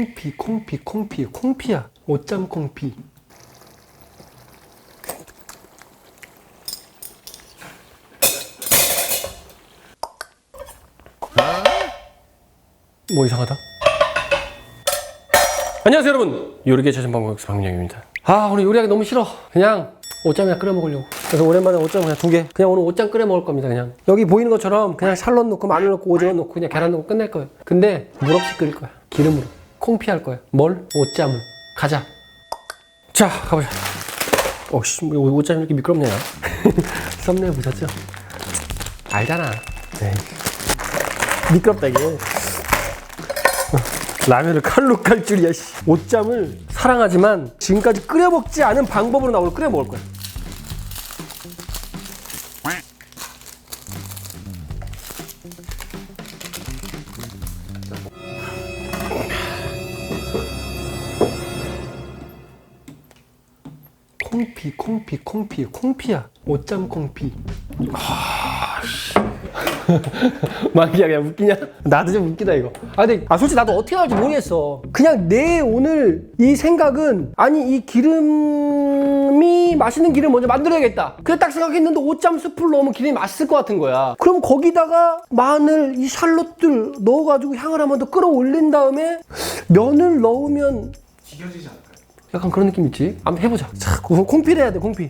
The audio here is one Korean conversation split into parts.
콩피 콩피 콩피 콩피야. 옷잠 콩피. 뭐 이상하다? 안녕하세요 여러분. 요리계 최신 방법학습 박영입니다. 아 오늘 요리하기 너무 싫어. 그냥 옷잠이나 끓여 먹으려고. 그래서 오랜만에 옷잠 그냥 두개. 그냥 오늘 옷잠 끓여 먹을 겁니다 그냥. 여기 보이는 것처럼 그냥 샬롯 넣고 마늘 넣고 오징어 넣고 그냥 계란 넣고 끝낼 거예요. 근데 물 없이 끓일 거야. 기름으로 콩 피 할 거야 뭘? 옷잠을 가자 자 가보자 어씨 뭐 옷잠이 이렇게 미끄럽냐 썸네일 보셨죠? 알잖아 네. 미끄럽다 이게 라면을 칼로 깔 줄이야 씨. 옷잠을 사랑하지만 지금까지 끓여 먹지 않은 방법으로 나 오늘 끓여 먹을 거야 콩피 콩피 콩피 콩피야. 옷잠 콩피. 만기야 그냥 웃기냐? 나도 좀 웃기다 이거. 아 근데 아 솔직히 나도 어떻게 할지 모르겠어. 그냥 내 오늘 이 생각은 아니 이 기름이 맛있는 기름 먼저 만들어야겠다. 그래 딱 생각했는데 옷잠 스프를 넣으면 기름이 맛있을 것 같은 거야. 그럼 거기다가 마늘 이 샬롯들 넣어가지고 향을 한 번 더 끌어올린 다음에 면을 넣으면 지겨지지 않을까요? 약간 그런 느낌 있지? 한번 해보자. 자, 우선 콩피를 해야 돼, 콩피.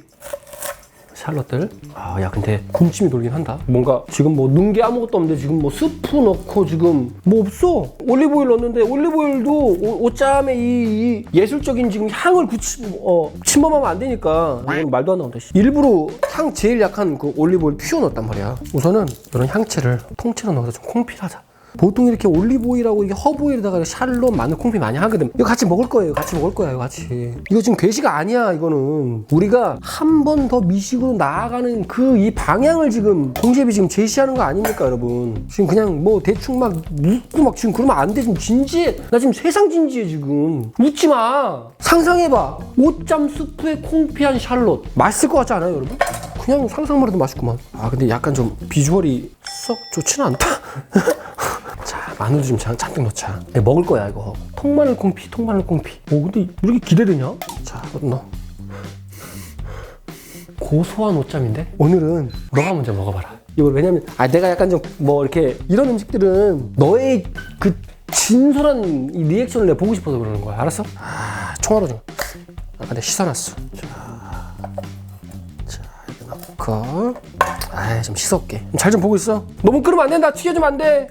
샬롯들. 아, 야, 근데 군침이 돌긴 한다. 뭔가 지금 뭐 넣은 게 아무것도 없는데 지금 뭐 스프 넣고 지금 뭐 없어. 올리브오일 넣었는데 올리브오일도 오- 옷잠의 이, 이 예술적인 지금 향을 굳이, 어, 침범하면 안 되니까. 이건 말도 안 나온다. 씨. 일부러 향 제일 약한 그 올리브오일 피워 넣었단 말이야. 우선은 이런 향채를 통째로 넣어서 좀 콩피를 하자. 보통 이렇게 올리브오일하고 이게 허브오일에다가 샬롯, 마늘, 콩피 많이 하거든. 이거 같이 먹을 거예요. 같이 먹을 거야. 이거 같이. 이거 지금 괴시가 아니야. 이거는 우리가 한 번 더 미식으로 나아가는 그 이 방향을 지금 동시에 지금 제시하는 거 아닙니까, 여러분? 지금 그냥 뭐 대충 막 묻고 막 지금 그러면 안 돼. 지금 진지해. 나 지금 세상 진지해 지금. 웃지 마. 상상해봐. 옷잠 스프에 콩피한 샬롯. 맛있을 것 같지 않아요, 여러분? 그냥 상상만 해도 맛있구만. 아 근데 약간 좀 비주얼이 썩 좋지는 않다. 자 마늘도 좀 잔- 잔뜩 넣자. 네, 먹을 거야 이거. 통마늘 콩피 통마늘 콩피. 오 근데 이렇게 기대되냐? 자 이것도 넣어. 고소한 옷잠인데? 오늘은 너가 먼저 먹어봐라. 이거 왜냐면 아 내가 약간 좀 뭐 이렇게 이런 음식들은 너의 그 진솔한 이 리액션을 내가 보고 싶어서 그러는 거야. 알았어? 아 총알로 좀. 아까 내가 씻어놨어. 자, 자 이거 넣고. 아이 좀 씻어올게. 잘 좀 보고 있어. 너무 끓으면 안 된다 튀겨주면 안돼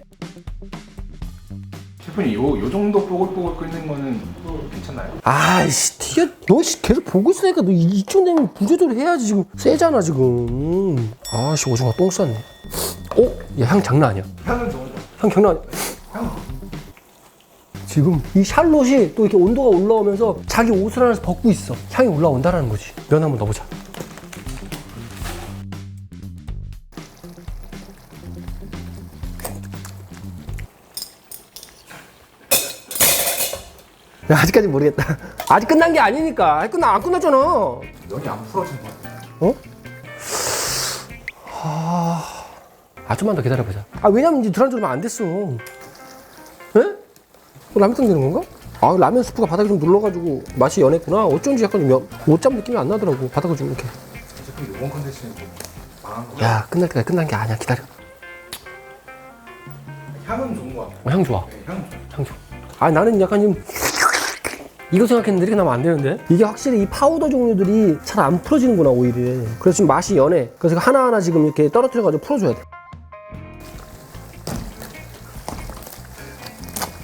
셰프님 요, 요 정도 뽀글뽀글 끓는 거는 괜찮나요? 아이씨 튀겨 너 씨, 계속 보고 있으니까 너 이- 이쯤 되면 부조절 해야지 지금. 세잖아 지금. 아씨 오징어 똥 쌌네. 어? 야향 장난 아니야. 향은 좋은 거향 장난 아니야. 향. 지금 이 샬롯이 또 이렇게 온도가 올라오면서 자기 옷을 하나씩 벗고 있어. 향이 올라온다라는 거지. 면 한번 넣어보자 아직까지 모르겠다. 아직 끝난 게 아니니까. 아직 끝나 안 끝났잖아. 여기 안 풀어진 거 같아요 어? 아 좀만 더 기다려보자. 아 왜냐면 이제 들어간 지 얼마 안 됐어. 에? 어, 라면탕 되는 건가? 아 라면 스프가 바닥에 좀 눌러가지고 맛이 연했구나. 어쩐지 약간 좀 연- 옷잠 느낌이 안 나더라고. 바닥을 좀 이렇게. 요번 컨텐츠는 좀 망한 거 야. 끝날 때까지 끝난 게 아니야. 기다려. 향은 좋은 거 같아요 어, 향 좋아. 네, 향은 좋아요 향 좋아. 아 나는 약간 좀 이거 생각했는데 이렇게 나면 안 되는데 이게 확실히 이 파우더 종류들이 잘 안 풀어지는구나 오일이 그래서 지금 맛이 연해 그래서 하나하나 지금 이렇게 떨어뜨려 가지고 풀어줘야 돼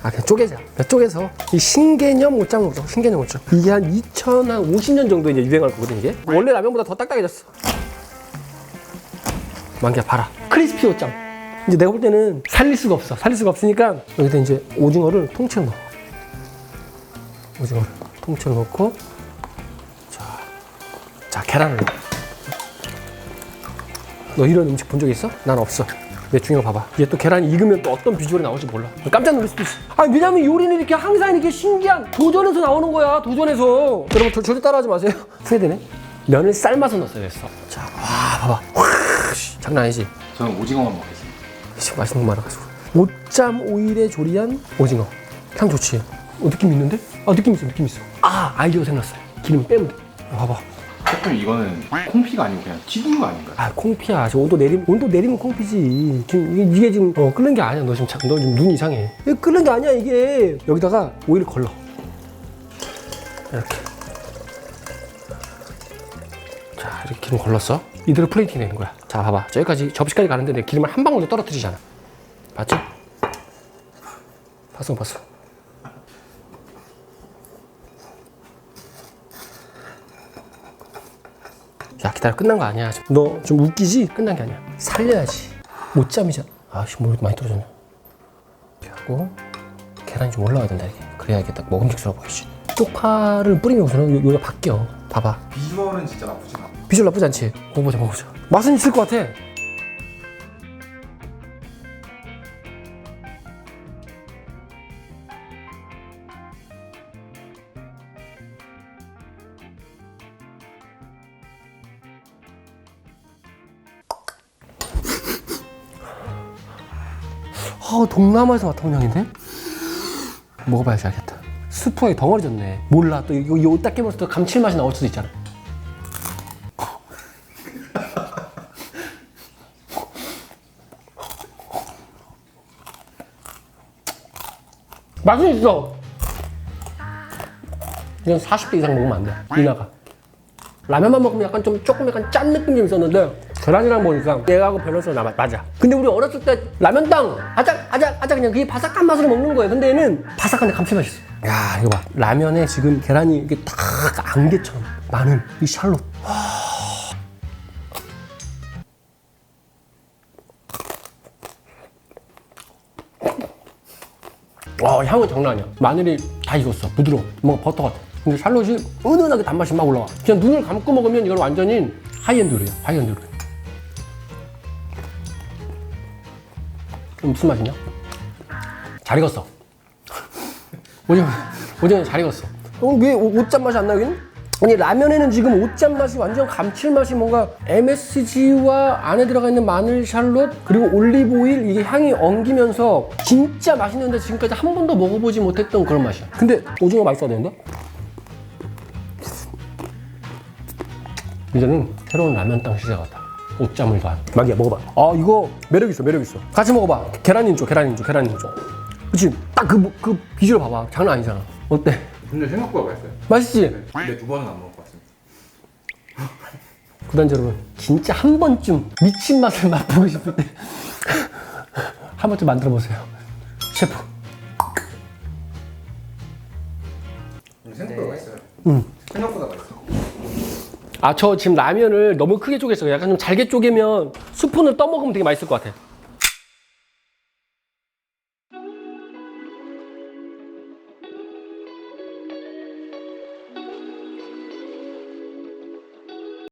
아, 그냥 쪼개자. 그냥 쪼개서 이 신개념 옷장 먹자. 신개념 옷장. 이게 한 2050년 정도 이제 유행할 거거든, 이게. 원래 라면보다 더 딱딱해졌어. 만기야, 봐라. 크리스피 옷장. 이제 내가 볼 때는 살릴 수가 없어. 살릴 수가 없으니까 여기다 이제 오징어를 통째로 넣어. 오징어를 통째로 넣고 자, 자 계란을 넣어. 너 이런 음식 본 적 있어? 난 없어. 내 중요 봐봐. 얘 또 계란이 익으면 또 어떤 비주얼이 나올지 몰라. 깜짝 놀랄 수도 있어. 아니 왜냐면 요리는 이렇게 항상 이렇게 신기한 도전에서 나오는 거야. 도전에서. 여러분 저- 절대 따라하지 마세요. 후회되네. 면을 삶아서 넣었어야 됐어. 자, 와 봐봐. 와, 씨, 장난 아니지. 저는 오징어만 먹겠습니다 씨, 맛있는 거 많아가지고. 옷잠 오일에 조리한 오징어. 향 좋지. 어, 느낌 있는데? 아 느낌 있어 느낌 있어. 아 아이디어 생겼어요. 기름 빼면 돼. 아, 봐봐. 셰프님 이거는 콩피가 아니고 그냥 튀긴 거 아닌가요? 아 콩피야. 지금 온도 내리 온도 내리면 콩피지. 지금 이게, 이게 지금 어 끓는 게 아니야. 너 지금 자- 너 지금 눈 이상해. 이게 끓는 게 아니야 이게. 여기다가 오일을 걸러. 이렇게. 자 이렇게 기름 걸렀어. 이대로 플레이팅 되는 거야. 자 봐봐. 저기까지 접시까지 가는데 내 기름을 한 방울도 떨어뜨리잖아. 맞지? 봤어 못 봤어 기다려 끝난 거 아니야. 너 좀 웃기지? 끝난 게 아니야. 살려야지. 못 잠이잖아. 아씨 뭐 이렇게 많이 떨어졌냐 이렇게 하고 계란이 좀 올라와야 된다 이게. 그래야 이게 딱 먹음직스러워 보이지 쪽파를 뿌리면 우선은 요- 요가 바뀌어. 봐봐. 비주얼은 진짜 나쁘진 않아. 비주얼 나쁘지 않지? 먹어보자 먹어보자. 맛은 있을 것 같아 아 동남아에서 향인데? 먹어봐야지 알겠다 스프에 덩어리 졌네 몰라 또 이거 이거 딱 깨물어서 또 감칠맛이 나올 수도 있잖아 맛은 있어. 이건 40대 이상 먹으면 안 돼. 이나가. 라면만 먹으면 약간 좀 조금 약간 짠 느낌이 좀 있었는데 계란이랑 먹으니까 얘하고 밸런스가 나, 맞아. 근데 우리 어렸을 때 라면땅 아작 아작 아작 그냥 그게 바삭한 맛으로 먹는 거예요. 근데 얘는 바삭한데 감칠맛이 있어. 야 이거 봐. 라면에 지금 계란이 이게 딱 안개처럼 많은 이 샬롯. 와 향은 장난 아니야 마늘이 다 익었어 부드러워 뭔가 버터 같아 근데 샬롯이 은은하게 단맛이 막 올라와 그냥 눈을 감고 먹으면 이건 완전히 하이엔드 요리야 하이엔드 요리 이거 무슨 맛이냐? 잘 익었어 오징어 오징어 잘 익었어 어, 왜 오- 옷잔 맛이 안 나긴? 아니 라면에는 지금 옷잔 맛이 완전 감칠맛이 뭔가 MSG와 안에 들어가 있는 마늘 샬롯 그리고 올리브 오일 이게 향이 엉기면서 진짜 맛있는데 지금까지 한 번도 먹어보지 못했던 그런 맛이야 근데 오징어 맛있어야 되는데? 이제는 새로운 라면 땅 시작하다. 옷잠을 봐 마기야 먹어봐. 아 이거 매력 있어 매력 있어. 같이 먹어봐. 계란인 줄 계란인 줄 계란인 줄 그치? 딱그그 비주얼 봐봐. 장난 아니잖아. 어때? 근데 생각보다 맛있어요. 맛있지? 근데 두 번은 안 먹을 것 같습니다. 구단자 여러분 진짜 한 번쯤 미친 맛을 맛보고 싶을 때 한 번쯤 만들어 보세요. 셰프. 생각보다 맛있어요. 음. 아 저 지금 라면을 너무 크게 쪼갰어요 약간 좀 잘게 쪼개면 스푼을 떠먹으면 되게 맛있을 것 같아